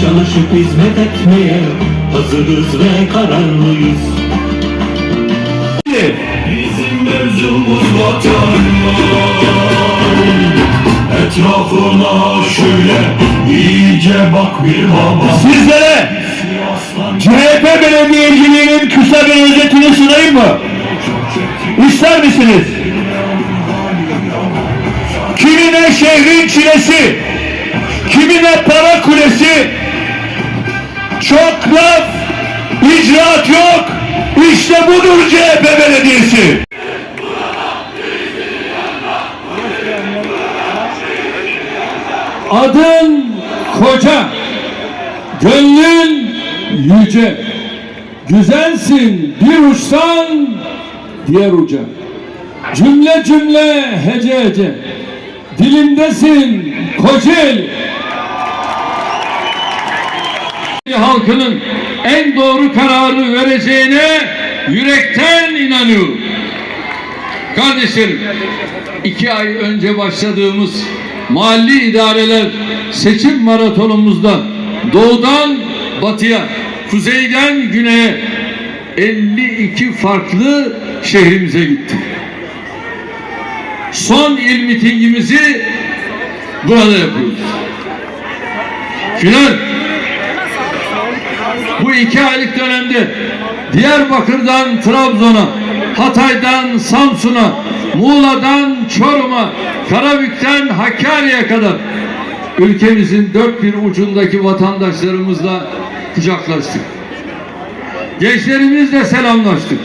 Çalışıp hizmet etmeye hazırız ve kararlıyız Bizim mevzumuz vatan Etrafına şöyle iyice bak bir baba Sizlere CHP belediyeciliğinin kısa bir özetini sunayım mı? İster misiniz? Kimine şehrin çilesi, kulesi, çok laf, icraat yok, işte budur CHP belediyesi. Adın koca, gönlün yüce, güzelsin bir uçtan diğer uca. Cümle cümle hece hece, dilimdesin Kocaeli. Halkının en doğru kararı vereceğine yürekten inanıyorum. Kardeşlerim, iki ay önce başladığımız mahalli idareler seçim maratonumuzda doğudan batıya, kuzeyden güneye 52 farklı şehrimize gitti. Son il mitingimizi burada yapıyoruz. Final bu iki aylık dönemde Diyarbakır'dan Trabzon'a, Hatay'dan Samsun'a, Muğla'dan Çorum'a, Karabük'ten Hakkari'ye kadar ülkemizin dört bir ucundaki vatandaşlarımızla kucaklaştık. Gençlerimizle selamlaştık.